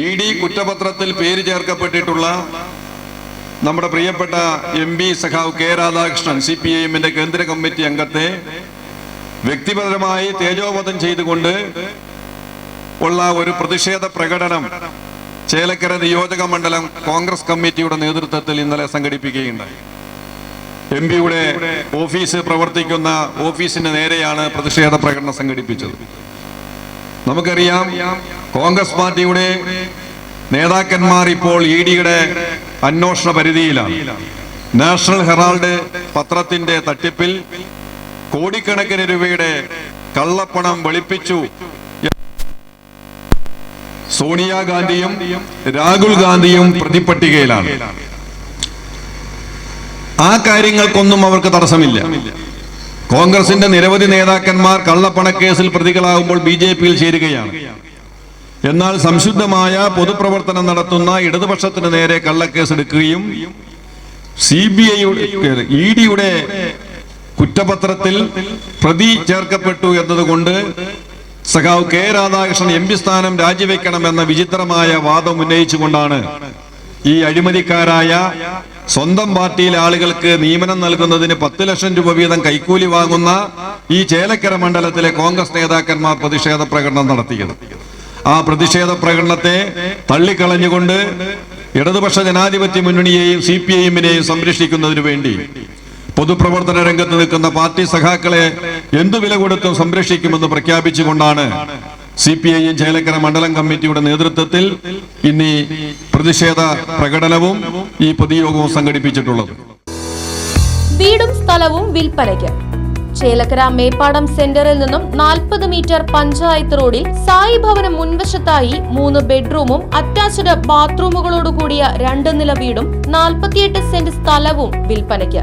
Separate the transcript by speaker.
Speaker 1: E D കുറ്റപത്രത്തിൽ പേര് ചേർക്കപ്പെട്ടിട്ടുള്ള നമ്മുടെ പ്രിയപ്പെട്ട എം പി സഖാവ് K Radhakrishnan C P I എമ്മിന്റെ കേന്ദ്ര കമ്മിറ്റി അംഗത്തെ വ്യക്തിപരമായി തേജോവധം ചെയ്തുകൊണ്ട് ഉള്ള ഒരു പ്രതിഷേധ പ്രകടനം ചേലക്കര നിയോജക മണ്ഡലം കോൺഗ്രസ് കമ്മിറ്റിയുടെ നേതൃത്വത്തിൽ ഇന്നലെ സംഘടിപ്പിക്കുകയുണ്ടായി. എം പിയുടെ ഓഫീസ് പ്രവർത്തിക്കുന്ന ഓഫീസിന് നേരെയാണ് പ്രതിഷേധ പ്രകടനം സംഘടിപ്പിച്ചത്. നമുക്കറിയാം കോൺഗ്രസ് പാർട്ടിയുടെ നേതാക്കന്മാർ ഇപ്പോൾ ഇ ഡിയുടെ അന്വേഷണ പരിധിയിലാണ്. നാഷണൽ ഹെറാൾഡ് പത്രത്തിന്റെ തട്ടിപ്പിൽ കോടിക്കണക്കിന് രൂപയുടെ കള്ളപ്പണം വെളുപ്പിച്ചു. സോണിയാഗാന്ധിയും രാഹുൽ ഗാന്ധിയും പ്രതിപട്ടികയിലാണ് ആ കാര്യങ്ങൾക്കൊന്നും അവർക്ക് തടസ്സമില്ല. കോൺഗ്രസിന്റെ നിരവധി നേതാക്കന്മാർ കള്ളപ്പണക്കേസിൽ പ്രതികളാകുമ്പോൾ ബി ജെ പിയിൽ ചേരുകയാണ്. എന്നാൽ സംശുദ്ധമായ പൊതുപ്രവർത്തനം നടത്തുന്ന ഇടതുപക്ഷത്തിന് നേരെ കള്ളക്കേസ് എടുക്കുകയും സി ബി ഐയുടെ ഇ ഡിയുടെ കുറ്റപത്രത്തിൽ പ്രതി ചേർക്കപ്പെട്ടു എന്നതുകൊണ്ട് സഖാവ് കെ രാധാകൃഷ്ണൻ എം പി സ്ഥാനം രാജിവെക്കണമെന്ന വിചിത്രമായ വാദം ഉന്നയിച്ചുകൊണ്ടാണ് ഈ അഴിമതിക്കാരായ സ്വന്തം പാർട്ടിയിലെ ആളുകൾക്ക് നിയമനം നൽകുന്നതിന് പത്ത് ലക്ഷം രൂപ വീതം കൈക്കൂലി വാങ്ങുന്ന ഈ ചേലക്കര മണ്ഡലത്തിലെ കോൺഗ്രസ് നേതാക്കന്മാർ പ്രതിഷേധ പ്രകടനം നടത്തിയത്. ആ പ്രതിഷേധ പ്രകടനത്തെ തള്ളിക്കളഞ്ഞുകൊണ്ട് ഇടതുപക്ഷ ജനാധിപത്യ മുന്നണിയെയും സി പി ഐഎമ്മിനെയും സംരക്ഷിക്കുന്നതിന് വേണ്ടി പൊതുപ്രവർത്തന രംഗത്ത് നിൽക്കുന്ന പാർട്ടി സഖാക്കളെ എന്തു വില കൊടുത്തും സംരക്ഷിക്കുമെന്ന് പ്രഖ്യാപിച്ചുകൊണ്ടാണ് C P I M Chelakkara മണ്ഡലം കമ്മിറ്റിയുടെ നേതൃത്വത്തിൽ ഇന്ന് ഈ പ്രതിഷേധ പ്രകടനവും ഈ പൊതുയോഗവും സംഘടിപ്പിച്ചിട്ടുള്ളത്.
Speaker 2: വീടും സ്ഥലവും വിൽപ്പനയ്ക്ക്. ചേലക്കര മേപ്പാടം സെന്ററിൽ നിന്നും നാൽപ്പത് മീറ്റർ പഞ്ചായത്ത് റോഡിൽ സായി ഭവനം മുൻവശത്തായി മൂന്ന് ബെഡ്റൂമും അറ്റാച്ച്ഡ് ബാത്റൂമുകളോടുകൂടിയ രണ്ട് നില വീടും നാൽപ്പത്തിയെട്ട് സെന്റ് സ്ഥലവും വിൽപ്പനയ്ക്ക്.